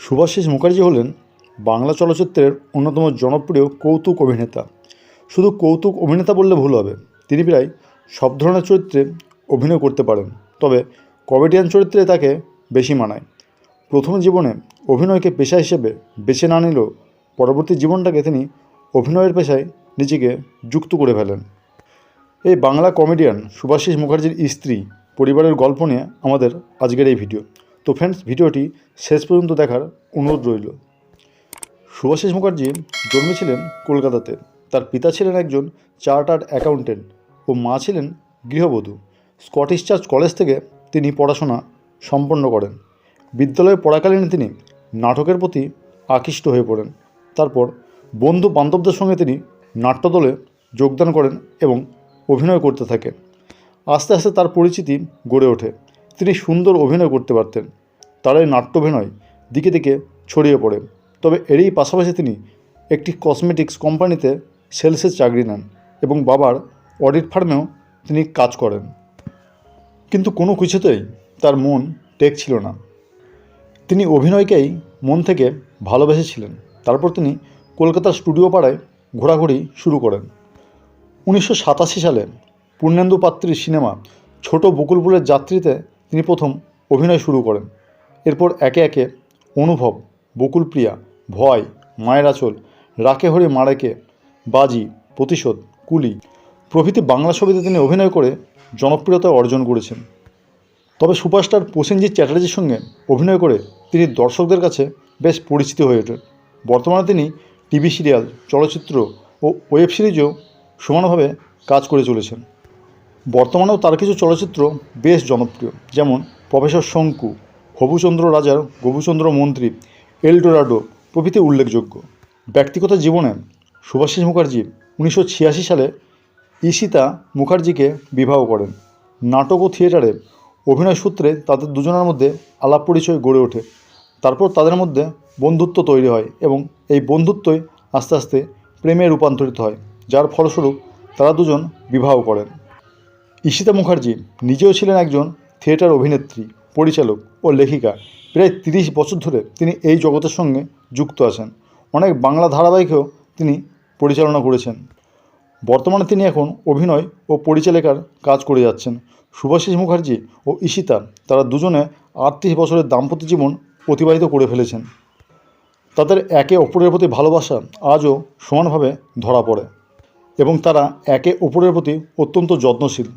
সুভাষিস মুখার্জি হলেন বাংলা চলচ্চিত্রের অন্যতম জনপ্রিয় কৌতুক অভিনেতা। শুধু কৌতুক অভিনেতা বললে ভুল হবে, তিনি প্রায় সব ধরনের চরিত্রে অভিনয় করতে পারেন। তবে কমেডিয়ান চরিত্রে তাকে বেশি মানায়। প্রথম জীবনে অভিনয়কে পেশা হিসেবে বেছে না নিলেও পরবর্তী জীবনটাকে তিনি অভিনয়ের পেশায় নিজেকে যুক্ত করে ফেলেন। এই বাংলা কমেডিয়ান সুভাষিস মুখার্জির স্ত্রী পরিবারের গল্প নিয়ে আমাদের আজকের এই ভিডিও। তো ফ্রেন্ডস ভিডিওটি শেষ পর্যন্ত দেখার অনুরোধ রইল। সুভাষিস মুখার্জি জন্মেছিলেন কলকাতাতে। তার পিতা ছিলেন একজন চার্টার্ড অ্যাকাউন্টেন্ট ও মা ছিলেন গৃহবধূ। স্কটিশ চার্চ কলেজ থেকে তিনি পড়াশোনা সম্পন্ন করেন। বিদ্যালয়ে পড়াকালীন তিনি নাটকের প্রতি আকৃষ্ট হয়ে পড়েন। তারপর বন্ধু বান্ধবদের সঙ্গে তিনি নাট্যদলে যোগদান করেন এবং অভিনয় করতে থাকেন। আস্তে আস্তে তার পরিচিতি গড়ে ওঠে। তিনি সুন্দর অভিনয় করতে পারতেন। তার এই নাট্যাভিনয় দিকে দিকে ছড়িয়ে পড়ে। তবে এরই পাশাপাশি তিনি একটি কসমেটিক্স কোম্পানিতে সেলসের চাকরি নেন এবং বাবার অডিট ফার্মেও তিনি কাজ করেন। কিন্তু কোনো কিছুতেই তার মন টেক ছিল না। তিনি অভিনয়কেই মন থেকে ভালোবেসেছিলেন। তারপর তিনি কলকাতার স্টুডিও পাড়ায় ঘোরাঘুরি শুরু করেন। উনিশশো সাতাশি সালে পূর্ণেন্দু পাত্রীর সিনেমা ছোট বকুলপুরের যাত্রীতে তিনি প্রথম অভিনয় শুরু করেন। এরপর একে একে অনুভব, বকুলপ্রিয়া, ভয়, মায়ের আঁচল, রাকে হরে মারেকে, বাজি, প্রতিশোধ, কুলি প্রভৃতি বাংলা ছবিতে তিনি অভিনয় করে জনপ্রিয়তা অর্জন করেছেন। তবে সুপারস্টার প্রসেনজিৎ চ্যাটার্জির সঙ্গে অভিনয় করে তিনি দর্শকদের কাছে বেশ পরিচিত হয়ে ওঠেন। বর্তমানে তিনি টিভি সিরিয়াল, চলচ্চিত্র ও ওয়েব সিরিজেও সমানভাবে কাজ করে চলেছেন। বর্তমানেও তার কিছু চলচ্চিত্র বেশ জনপ্রিয়, যেমন প্রফেসর শঙ্কু, হবুচন্দ্র রাজার গবুচন্দ্র মন্ত্রী, এলডোরাডো, প্রভৃতি উল্লেখযোগ্য। ব্যক্তিগত জীবনে সুভাষিস মুখার্জি উনিশশো ছিয়াশি সালে ঈশিতা মুখার্জিকে বিবাহ করেন। নাটক ও থিয়েটারে অভিনয় সূত্রে তাদের দুজনের মধ্যে আলাপ পরিচয় গড়ে ওঠে। তারপর তাদের মধ্যে বন্ধুত্ব তৈরি হয় এবং এই বন্ধুত্বই আস্তে আস্তে প্রেমে রূপান্তরিত হয়, যার ফলস্বরূপ তারা দুজন বিবাহ করেন। ঈশিতা মুখার্জি নিজেও ছিলেন একজন থিয়েটার অভিনেত্রী, পরিচালক ও লেখিকা। প্রায় তিরিশ বছর ধরে তিনি এই জগতের সঙ্গে যুক্ত আছেন। অনেক বাংলা ধারাবাহিকেও তিনি পরিচালনা করেছেন। বর্তমানে তিনি এখন অভিনয় ও পরিচালিকার কাজ করে যাচ্ছেন। সুভাষিস মুখার্জি ও ঈশিতা তারা দুজনে আটত্রিশ বছরের দাম্পত্য জীবন অতিবাহিত করে ফেলেছেন। তাদের একে অপরের প্রতি ভালোবাসা আজও সমানভাবে ধরা পড়ে এবং তারা একে অপরের প্রতি অত্যন্ত যত্নশীল।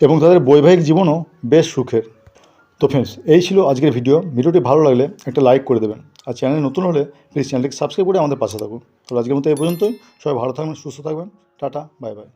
এবং তাদের বৈবাহিক জীবনও বেশ সুখের। তো ফ্রেন্ডস এই ছিল আজকের ভিডিও ভিডিওটি ভালো লাগলে একটা লাইক করে দেবেন। আর চ্যানেল নতুন হলে প্লিজ চ্যানেলটিকে সাবস্ক্রাইব করে আমাদের পাশে থাকুন। তো আজকের মতো এই পর্যন্তই। সবাই ভালো থাকবেন, সুস্থ থাকবেন। Tata bye bye